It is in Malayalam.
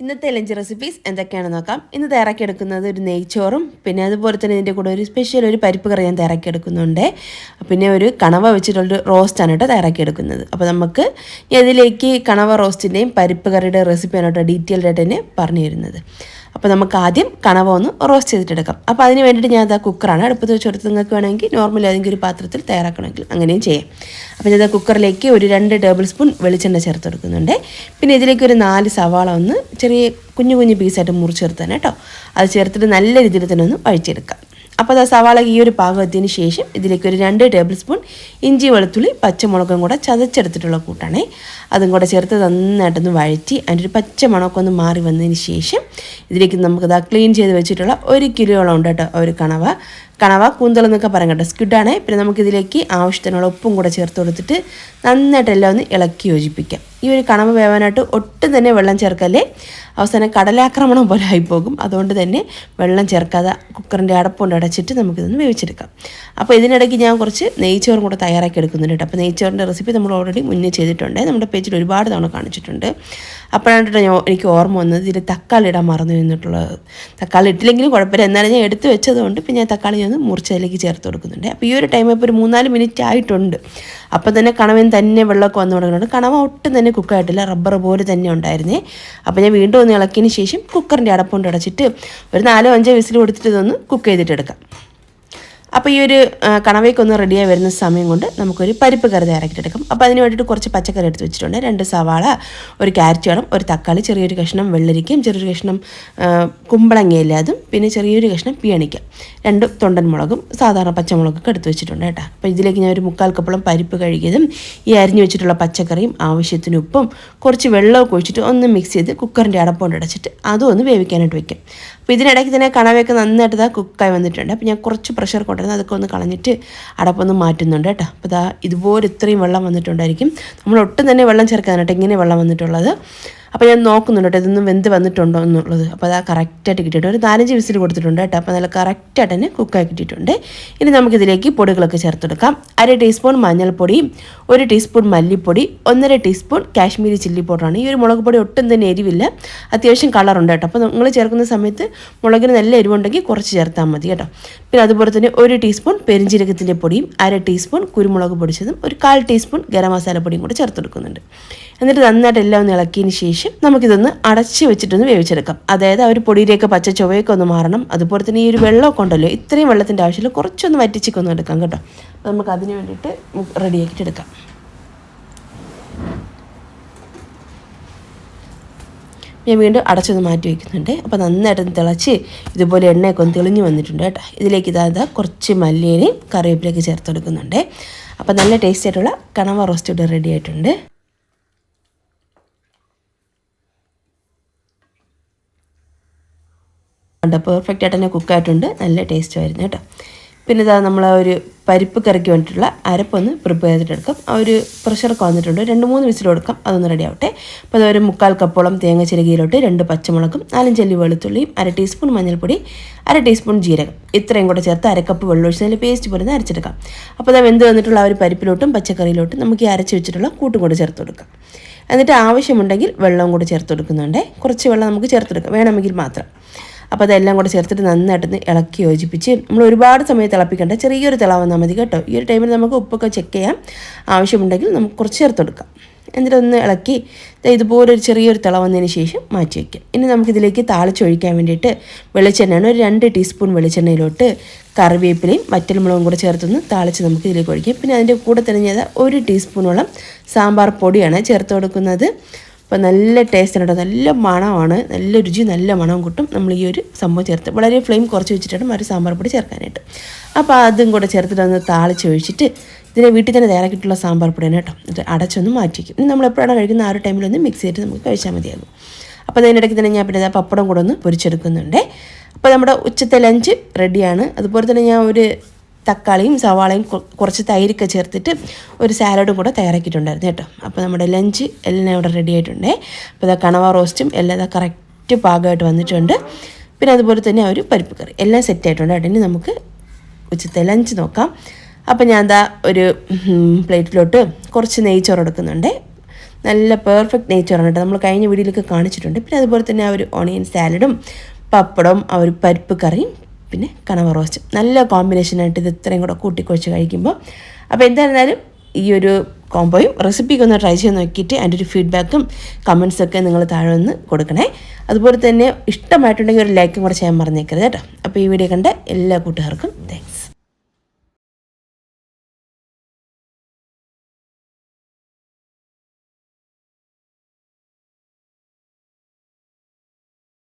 ഇന്നത്തെ ലഞ്ച് റെസിപ്പീസ് എന്തൊക്കെയാണെന്ന് നോക്കാം. ഇന്ന് തയ്യാറാക്കിയെടുക്കുന്നത് ഒരു നെയ്ച്ചോറും പിന്നെ അതുപോലെ തന്നെ ഇതിന്റെ കൂടെ ഒരു സ്പെഷ്യൽ ഒരു പരിപ്പ് കറി ഞാൻ തയ്യാറാക്കിയെടുക്കുന്നുണ്ട്. പിന്നെ ഒരു കണവ വെച്ചിട്ടുള്ളൊരു റോസ്റ്റാണ് കേട്ടോ തയ്യാറാക്കിയെടുക്കുന്നത്. അപ്പോൾ നമുക്ക് ഇതിലേക്ക് കണവ റോസ്റ്റിന്റെയും പരിപ്പ് കറിയുടെ റെസിപ്പിയാണ് കേട്ടോ ഡീറ്റെയിൽഡ് ആയിട്ട് തന്നെ പറഞ്ഞു തരുന്നത് അപ്പോൾ നമുക്ക് ആദ്യം കണവ ഒന്ന് റോസ്റ്റ് ചെയ്തിട്ടെടുക്കാം. അപ്പോൾ അതിന് വേണ്ടിയിട്ട് ഞാൻ ആ കുക്കറാണ് അടുപ്പത്ത് വെച്ച് കൊടുത്ത് നിങ്ങൾക്ക് വേണമെങ്കിൽ നോർമൽ ഏതെങ്കിലും ഒരു പാത്രത്തിൽ തയ്യാറാക്കണമെങ്കിൽ അങ്ങനെയും ചെയ്യാം. അപ്പോൾ ഞാൻ കുക്കറിലേക്ക് ഒരു രണ്ട് ടേബിൾ സ്പൂൺ വെളിച്ചെണ്ണ ചേർത്ത് കൊടുക്കുന്നുണ്ട്. പിന്നെ ഇതിലേക്ക് ഒരു നാല് സവാള ഒന്ന് ചെറിയ കുഞ്ഞു കുഞ്ഞു പീസായിട്ട് മുറിച്ചെടുത്താണ് കേട്ടോ. അത് ചേർത്തിട്ട് നല്ല രീതിയിൽ തന്നെ ഒന്ന് വഴിച്ചെടുക്കാം അപ്പോൾ അത് സവാള ഈ ഒരു പാകത്തിന് ശേഷം ഇതിലേക്ക് ഒരു രണ്ട് ടേബിൾ സ്പൂൺ ഇഞ്ചി വെളുത്തുള്ളി പച്ചമുളകും കൂടെ ചതച്ചെടുത്തിട്ടുള്ള കൂട്ടാണേ. അതും കൂടെ ചേർത്ത് നന്നായിട്ടൊന്ന് വഴറ്റി അതിന്റെ ഒരു പച്ച മണമൊക്കെ ഒന്ന് മാറി വന്നതിന് ശേഷം ഇതിലേക്ക് നമുക്കത് ക്ലീൻ ചെയ്ത് വെച്ചിട്ടുള്ള ഒരു കിലോളം ഉണ്ട് കേട്ടോ ഒരു കണവ. കണവ കൂന്തൽ എന്നൊക്കെ പറയാം കേട്ടോ. സ്ക്വിഡാണ് പിന്നെ നമുക്കിതിലേക്ക് ആവശ്യത്തിനുള്ള ഉപ്പും കൂടെ ചേർത്ത് കൊടുത്തിട്ട് നന്നായിട്ട് എല്ലാം ഒന്ന് ഇളക്കി യോജിപ്പിക്കാം. ഈ ഒരു കണവ വേവാനായിട്ട് ഒട്ടും തന്നെ വെള്ളം ചേർക്കല്ലേ? അവസാനം കടലാക്രമണം പോലെ ആയിപ്പോകും. അതുകൊണ്ട് തന്നെ വെള്ളം ചേർക്കാതെ കുക്കറിന്റെ അടപ്പുകൊണ്ട് അടച്ചിട്ട് നമുക്കിതൊന്ന് വേവിച്ചെടുക്കാം. അപ്പോൾ ഇതിനിടയ്ക്ക് ഞാൻ കുറച്ച് നെയ്ച്ചോറും കൂടെ തയ്യാറാക്കി എടുക്കുന്നുണ്ട് കേട്ടോ. അപ്പോൾ നെയ്ച്ചോറിന്റെ റെസിപ്പി നമ്മൾ ഓൾറെഡി മുന്നേ ചെയ്തിട്ടുണ്ട്. നമ്മുടെ പേജിൽ ഒരുപാട് തവണ കാണിച്ചിട്ടുണ്ട്. അപ്പോഴാണ് ഞാൻ എനിക്ക് ഓർമ്മ വന്നത് ഇതിൽ തക്കാളി ഇടാൻ മറന്നു എന്നിട്ടുള്ളത് തക്കാളി ഇട്ടില്ലെങ്കിലും കുഴപ്പമില്ല. എന്നാലും ഞാൻ എടുത്ത് വെച്ചതുകൊണ്ട് പിന്നെ തക്കാളി മുറിച്ചതിലേക്ക് ചേർത്ത് കൊടുക്കുന്നുണ്ട്. അപ്പോൾ ഈ ഒരു ടൈം ഇപ്പോൾ ഒരു മൂന്നാൽ മിനിറ്റ് ആയിട്ടുണ്ട്. അപ്പോൾ തന്നെ കണവൻ തന്നെ വെള്ളമൊക്കെ വന്നു തുടങ്ങുന്നുണ്ട്. കണവ ഒട്ടും തന്നെ കുക്കായിട്ടില്ല റബ്ബർ പോലെ തന്നെ ഉണ്ടായിരുന്നേ. അപ്പോൾ ഞാൻ വീണ്ടും ഒന്ന് ഇളക്കിയതിന് ശേഷം കുക്കറിന്റെ അടപ്പുകൊണ്ട് അടച്ചിട്ട് ഒരു നാലോ അഞ്ചോ വിസിൽ കൊടുത്തിട്ട് ഇതൊന്ന് കുക്ക് ചെയ്തിട്ടെടുക്കാം അപ്പോൾ ഈ ഒരു കണവയ്ക്കൊന്ന് റെഡിയായി വരുന്ന സമയം കൊണ്ട് നമുക്കൊരു പരിപ്പ് കറി തയ്യാറാക്കിയിട്ടെടുക്കാം അപ്പോൾ അതിന് വേണ്ടിയിട്ട് കുറച്ച് പച്ചക്കറി എടുത്ത് വെച്ചിട്ടുണ്ട്. രണ്ട് സവാള ഒരു ക്യാരറ്റ് വേണം ഒരു തക്കാളി ചെറിയൊരു കഷ്ണം വെള്ളരിക്കയും ചെറിയൊരു കഷ്ണം കുമ്പളങ്ങയില്ല അതും പിന്നെ ചെറിയൊരു കഷ്ണം പിയണിക്ക രണ്ട് തൊണ്ടൻ മുളകും സാധാരണ പച്ചമുളകൊക്കെ എടുത്ത് വെച്ചിട്ടുണ്ട് കേട്ടോ. അപ്പോൾ ഇതിലേക്ക് ഞാൻ ഒരു മുക്കാൽ കപ്പളം പരിപ്പ് കഴുകിയതും ഈ അരിഞ്ഞു വെച്ചിട്ടുള്ള പച്ചക്കറിയും ആവശ്യത്തിന് ഉപ്പും കുറച്ച് വെള്ളമൊക്കെ ഒഴിച്ചിട്ട് ഒന്ന് മിക്സ് ചെയ്ത് കുക്കറിന്റെ അടപ്പുകൊണ്ട് അടച്ചിട്ട് അതും ഒന്ന് വേവിക്കാനായിട്ട് വെക്കും. അപ്പോൾ ഇതിനിടയ്ക്ക് തന്നെ കണവയൊക്കെ നന്നായിട്ട് ഇതാ കുക്കായി വന്നിട്ടുണ്ട്. അപ്പോൾ ഞാൻ കുറച്ച് പ്രഷർ കൊണ്ടുവരുന്നത് അതൊക്കെ ഒന്ന് കളഞ്ഞിട്ട് അടപ്പൊന്ന് മാറ്റുന്നുണ്ട് കേട്ടോ. അപ്പോൾ ഇതാ ഇതുപോലെ ഇത്രയും വെള്ളം വന്നിട്ടുണ്ടായിരിക്കും. നമ്മൾ ഒട്ടും തന്നെ വെള്ളം ചേർക്കാനായിട്ട് ഇങ്ങനെ വെള്ളം വന്നിട്ടുള്ളത്. അപ്പോൾ ഞാൻ നോക്കുന്നുണ്ട് കേട്ടോ ഇതൊന്നും വെന്ത് വന്നിട്ടുണ്ടോ എന്നുള്ളത്. അപ്പോൾ അത് കറക്റ്റായിട്ട് കിട്ടിയിട്ടുണ്ട്. ഒരു നാലഞ്ച് വിസിൽ കൊടുത്തിട്ടുണ്ട് കേട്ടോ. അപ്പോൾ നല്ല കറക്റ്റായിട്ട് തന്നെ കുക്കായി കിട്ടിയിട്ടുണ്ട്. ഇനി നമുക്കിതിലേക്ക് പൊടികളൊക്കെ ചേർത്തെടുക്കാം. അര ടീസ്പൂൺ മഞ്ഞൾപ്പൊടി ഒരു ടീസ്പൂൺ മല്ലിപ്പൊടി ഒന്നര ടീസ്പൂൺ കാശ്മീരി ചില്ലി പൗഡറാണ് ഈ ഒരു മുളക് പൊടി ഒട്ടും തന്നെ എരിവില്ല. അത്യാവശ്യം കളറുണ്ട് കേട്ടോ. അപ്പോൾ നിങ്ങൾ ചേർക്കുന്ന സമയത്ത് മുളകിന് നല്ല എരിവുണ്ടെങ്കിൽ കുറച്ച് ചേർത്താൽ മതി കേട്ടോ. പിന്നെ അതുപോലെ തന്നെ ഒരു ടീസ്പൂൺ പെരിഞ്ചീരകത്തിന്റെ പൊടിയും അര ടീസ്പൂൺ കുരുമുളക് പൊടിച്ചതും ഒരു കാൽ ടീസ്പൂൺ ഗരം മസാല പൊടിയും കൂടെ ചേർത്തെടുക്കുന്നുണ്ട്. എന്നിട്ട് നന്നായിട്ട് എല്ലാം ഒന്ന് ഇളക്കിയതിന് ശേഷം നമുക്കിതൊന്ന് അടച്ച് വെച്ചിട്ടൊന്ന് വേവിച്ചെടുക്കാം. അതായത് ആ ഒരു പൊടിയിലേക്ക് പച്ച ചുവയൊക്കെ ഒന്ന് മാറണം. അതുപോലെ തന്നെ ഈ ഒരു വെള്ളമൊക്കെ ഉണ്ടല്ലോ ഇത്രയും വെള്ളത്തിന്റെ ആവശ്യമില്ല. കുറച്ചൊന്ന് വറ്റിച്ചൊക്കെ ഒന്ന് എടുക്കാം കേട്ടോ. നമുക്ക് അതിന് വേണ്ടിയിട്ട് റെഡിയാക്കിയിട്ട് എടുക്കാം. ഞാൻ വീണ്ടും അടച്ചൊന്ന് മാറ്റി വയ്ക്കുന്നുണ്ട് അപ്പോൾ നന്നായിട്ട് തിളച്ച് ഇതുപോലെ എണ്ണയൊക്കെ ഒന്ന് തെളിഞ്ഞ് വന്നിട്ടുണ്ട് കേട്ടോ. ഇതിലേക്ക് ഇതാ ഇതാ കുറച്ച് മല്ലിയിലയും കറിവേപ്പിലേക്ക് ചേർത്ത് കൊടുക്കുന്നുണ്ട് അപ്പോൾ നല്ല ടേസ്റ്റ് ആയിട്ടുള്ള കണവ റോസ്റ്റ് ഇവിടെ റെഡി ആയിട്ടുണ്ട്. ഉണ്ട് പെർഫെക്റ്റ് ആയിട്ട് തന്നെ കുക്കായിട്ടുണ്ട് നല്ല ടേസ്റ്റ് ആയിരുന്നു കേട്ടോ. പിന്നെ ഇതാ നമ്മൾ ആ ഒരു പരിപ്പ് കറിക്ക് വേണ്ടിയിട്ടുള്ള അരപ്പൊന്ന് പ്രിപ്പയർ ചെയ്തിട്ടെടുക്കാം. ആ ഒരു പ്രഷറൊക്കെ വന്നിട്ടുണ്ട്. രണ്ട് മൂന്ന് വിസിൽ കൊടുക്കാം. അതൊന്ന് റെഡി ആവട്ടെ. അപ്പോൾ അതൊരു മുക്കാൽ കപ്പോളം തേങ്ങ ചിരകിയിലോട്ട് രണ്ട് പച്ചമുളകും നാലഞ്ചല്ലി വെളുത്തുള്ളിയും അര ടീസ്പൂൺ മഞ്ഞൾപ്പൊടി അര ടീസ്പൂൺ ജീരകം. ഇത്രയും കൂടെ ചേർത്ത് അരക്കപ്പ് വെള്ളമൊഴിച്ച് നല്ല പേസ്റ്റ് പോലെ അരച്ചെടുക്കാം. അപ്പോൾ അത് വെന്ത് വന്നിട്ടുള്ള ആ ഒരു പരിപ്പിലോട്ടും പച്ചക്കറിയിലോട്ടും നമുക്ക് ഈ അരച്ച് വെച്ചിട്ടുള്ള കൂട്ടും കൂടെ ചേർത്ത് കൊടുക്കാം. എന്നിട്ട് ആവശ്യമുണ്ടെങ്കിൽ വെള്ളം കൂടെ ചേർത്ത് കൊടുക്കുന്നുണ്ട്. കുറച്ച് വെള്ളം നമുക്ക് ചേർത്തെടുക്കാം വേണമെങ്കിൽ മാത്രം. അപ്പോൾ അതെല്ലാം കൂടെ ചേർത്തിട്ട് നന്നായിട്ടൊന്ന് ഇളക്കി യോജിപ്പിച്ച് നമ്മൾ ഒരുപാട് സമയം തിളപ്പിക്കേണ്ട ചെറിയൊരു തിള മതി കേട്ടോ. ഈ ഒരു ടൈമിൽ നമുക്ക് ഉപ്പൊക്കെ ചെക്ക് ചെയ്യാം. ആവശ്യമുണ്ടെങ്കിൽ നമുക്ക് കുറച്ച് ചേർത്ത് കൊടുക്കാം. എന്നിട്ട് ഒന്ന് ഇളക്കി ഇതുപോലെ ഒരു ചെറിയൊരു തിള വന്നതിന് ശേഷം മാറ്റി വയ്ക്കാം ഇനി നമുക്കിതിലേക്ക് താളിച്ചൊഴിക്കാൻ വേണ്ടിയിട്ട് വെളിച്ചെണ്ണയാണ് ഒരു രണ്ട് ടീസ്പൂൺ വെളിച്ചെണ്ണയിലോട്ട് കറിവേപ്പിലയും വറ്റൽമുളകും കൂടെ ചേർത്തൊന്ന് താളിച്ച് നമുക്ക് ഇതിലേക്ക് ഒഴിക്കാം. പിന്നെ അതിന്റെ കൂടെ ഞാൻ ഒരു ടീസ്പൂണോളം സാമ്പാർ പൊടിയാണ് ചേർത്ത് കൊടുക്കുന്നത്. അപ്പോൾ നല്ല ടേസ്റ്റ് കേട്ടോ നല്ല മണമാണ്. നല്ല രുചി നല്ല മണവും കിട്ടും. നമ്മൾ ഈ ഒരു സംഭവം ചേർത്ത്. വളരെ ഫ്ലെയിം കുറച്ച് വെച്ചിട്ടാണ് ഒരു സാമ്പാർ പൊടി ചേർക്കാനായിട്ട്. അപ്പോൾ അതും കൂടെ ചേർത്തിട്ട് ഒന്ന് താളിച്ച് ഒഴിച്ചിട്ട് ഇതിനെ വീട്ടിൽ തന്നെ തയ്യാറാക്കിയിട്ടുള്ള സാമ്പാർ പൊടിയാണ് കേട്ടോ ഇത് അടച്ചൊന്ന് മാറ്റിക്കും ഇനി നമ്മൾ എപ്പോഴാണ് കഴിക്കുന്ന ആ ഒരു ടൈമിലൊന്ന് മിക്സ് ചെയ്തിട്ട് നമുക്ക് കഴിച്ചാൽ മതിയാകും അപ്പോൾ അതിനിടയ്ക്ക് തന്നെ ഞാൻ പിന്നെ പപ്പടം കൂടെ ഒന്ന് പൊരിച്ചെടുക്കുന്നുണ്ട്. അപ്പോൾ നമ്മുടെ ഉച്ചത്തെ ലഞ്ച് റെഡിയാണ് അതുപോലെ തന്നെ ഞാൻ ഒരു തക്കാളിയും സവാളയും കുറച്ച് തൈരൊക്കെ ചേർത്തിട്ട് ഒരു സാലഡും കൂടെ തയ്യാറാക്കിയിട്ടുണ്ടായിരുന്നു കേട്ടോ. അപ്പോൾ നമ്മുടെ ലഞ്ച് എല്ലാം ഇവിടെ റെഡി ആയിട്ടുണ്ടേ. അപ്പോൾ ഇതാ കണവ റോസ്റ്റും എല്ലാം ഇതാ കറക്റ്റ് പാകമായിട്ട് വന്നിട്ടുണ്ട്. പിന്നെ അതുപോലെ തന്നെ ഒരു പരിപ്പ് കറി എല്ലാം സെറ്റ് ആയിട്ടുണ്ട് ഇനി നമുക്ക് ഉച്ചത്തെ ലഞ്ച് നോക്കാം. അപ്പോൾ ഞാൻ എന്താ ഒരു പ്ലേറ്റിലോട്ട് കുറച്ച് നെയ്ച്ചോറ് എടുക്കുന്നുണ്ട്. നല്ല പെർഫെക്റ്റ് നെയ്ച്ചോറാണ് കേട്ടോ. നമ്മൾ കഴിഞ്ഞ വീഡിയോയിലൊക്കെ കാണിച്ചിട്ടുണ്ട്. പിന്നെ അതുപോലെ തന്നെ ആ ഒരു ഓണിയൻ സാലഡും പപ്പടവും ആ ഒരു പരിപ്പ് കറിയും പിന്നെ കണവ റോസ്റ്റ്. നല്ല കോമ്പിനേഷനായിട്ട് ഇത് ഇത്രയും കൂടെ കൂട്ടിക്കുഴച്ച് കഴിക്കുമ്പോൾ അപ്പോൾ എന്തായിരുന്നാലും ഈ ഒരു കോംബോയും റെസിപ്പിക്ക് ഒന്ന് ട്രൈ ചെയ്ത് നോക്കിയിട്ട് അതിന്റെ ഒരു ഫീഡ്ബാക്കും കമൻസൊക്കെ നിങ്ങൾ താഴെ ഒന്ന് കൊടുക്കണേ. അതുപോലെ തന്നെ ഇഷ്ടമായിട്ടുണ്ടെങ്കിൽ ഒരു ലൈക്കും കൂടെ ചെയ്യാൻ മറന്നേക്കരുത് കേട്ടോ. അപ്പോൾ ഈ വീഡിയോ കണ്ട എല്ലാ കൂട്ടുകാർക്കും താങ്ക്സ്